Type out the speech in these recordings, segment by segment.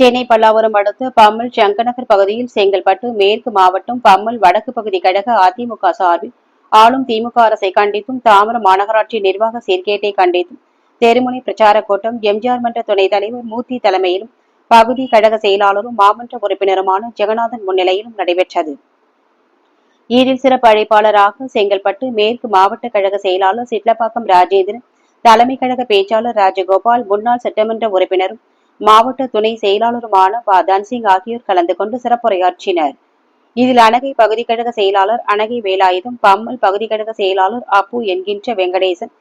சென்னை பல்லாவரம் அடுத்த பம்மல் சங்கநகர் பகுதியில் செங்கல்பட்டு மேற்கு மாவட்டம் பம்மல் வடக்கு பகுதி கழக அதிமுக சார்பில் ஆளும் திமுக அரசை கண்டித்தும் தாமரம் மாநகராட்சி நிர்வாக சீர்கேட்டை கண்டித்தும் தெருமுனை பிரச்சார கூட்டம் எம்ஜிஆர் மன்ற துணைத் தலைவர் மூர்த்தி தலைமையிலும் பகுதி கழக செயலாளரும் மாமன்ற உறுப்பினருமான ஜெகநாதன் முன்னிலையிலும் நடைபெற்றது. ஈரில் சிறப்பு அழைப்பாளராக செங்கல்பட்டு மேற்கு மாவட்ட கழக செயலாளர் சிட்லப்பாக்கம் ராஜேந்திரன் தலைமை கழக பேச்சாளர் ராஜகோபால் முன்னாள் சட்டமன்ற உறுப்பினரும் மாவட்ட துணை செயலாளருமான ப. தன்சிங் ஆகியோர் கலந்து கொண்டு சிறப்புரையாற்றினர். இதில் அணகை பகுதி கழக செயலாளர் அணகை வேலாயுதம் பம்மல் பகுதி கழக செயலாளர் அப்பு என்கின்ற வெங்கடேசன்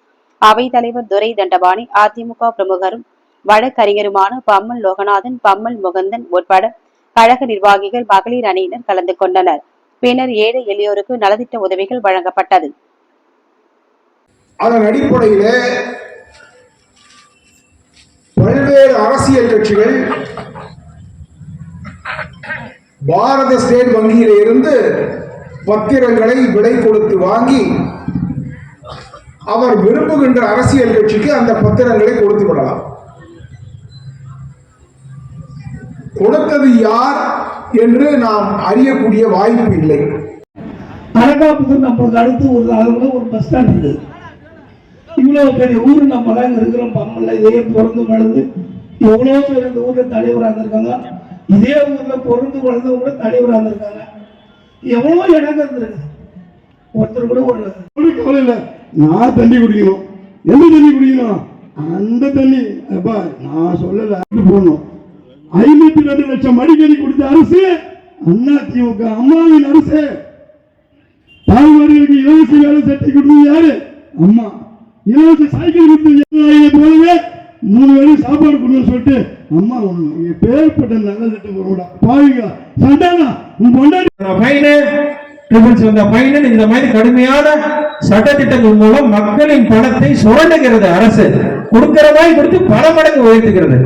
அவைத்தலைவர் துரை தண்டபாணி அதிமுக பிரமுகரும் வழக்கறிஞருமான பம்மல் லோகநாதன் பம்மல் முகந்தன் உட்பட கழக நிர்வாகிகள் மகளிர் அணியினர் கலந்து கொண்டனர். பின்னர் ஏழை எளியோருக்கு நலத்திட்ட உதவிகள் வழங்கப்பட்டது. அதன் அடிப்படையிலே அரசியல் கட்சிகள் பாரத ஸ்டேட் வங்கியில இருந்து பத்திரங்களை விலை கொடுத்து வாங்கி அவர் விரும்புகின்ற அரசியல் கட்சிக்கு அந்த பத்திரங்களை கொடுத்து விடலாம். கொடுத்தது யார் என்று நாம் அறியக்கூடிய வாய்ப்பு இல்லை. அரகாப்புக்கு நம்மளுக்கு அடுத்து ஒரு அளவில் ஒரு பஸ் ஸ்டாண்ட் இருக்குது இவ்வளோ பெரிய ஊர் நம்ம தான் இருக்கிறோம். பம்மல்ல இதே பிறந்து வளர்ந்து எவ்வளோ பேர் இந்த ஊர்ல தலைவராக இருந்திருக்காங்க? இதே ஊர்ல பொருந்து வளர்ந்து கூட தலைவராக இருந்திருக்காங்க. எவ்வளோ இடங்க இருந்திருக்கு? ஒருத்தர் கூட ஒரு கவலை இல்லை. நான் தண்ணி குடிக்கணும். எந்த தண்ணி குடிக்கணும்? அந்த தண்ணி. அப்பா நான் சொல்லல. போடணும்? ஐநூத்தி ரெண்டு லட்சம் மடிக்கணி கொடுத்த அரசு அண்ணா திமுக அம்மாவின் அரசு. தாய்மார்களுக்கு இலவச வேலை சட்டை கொடுத்தது யாரு? அம்மா. இலவச சைக்கிள் கொடுத்தது போலவே மூணு வேளை சாப்பாடு கொடுன்னு சொல்லிட்டு அம்மா ஒண்ணு பேர்பட்ட நல்ல திட்டம் போடுடா பாவிங்க சண்டானா உன் பொண்டாடி ஃபைனு ட்ரிபிள்ஸ் வந்த ஃபைனு இந்த மாதிரி கடுமையான சட்டத்திட்டங்கள் மூலம் மக்களின் பணத்தை சுரண்டுகிறது அரசு. கொடுக்கிற மாதிரி கொடுத்து பல மடங்கு உயர்த்துகிறது.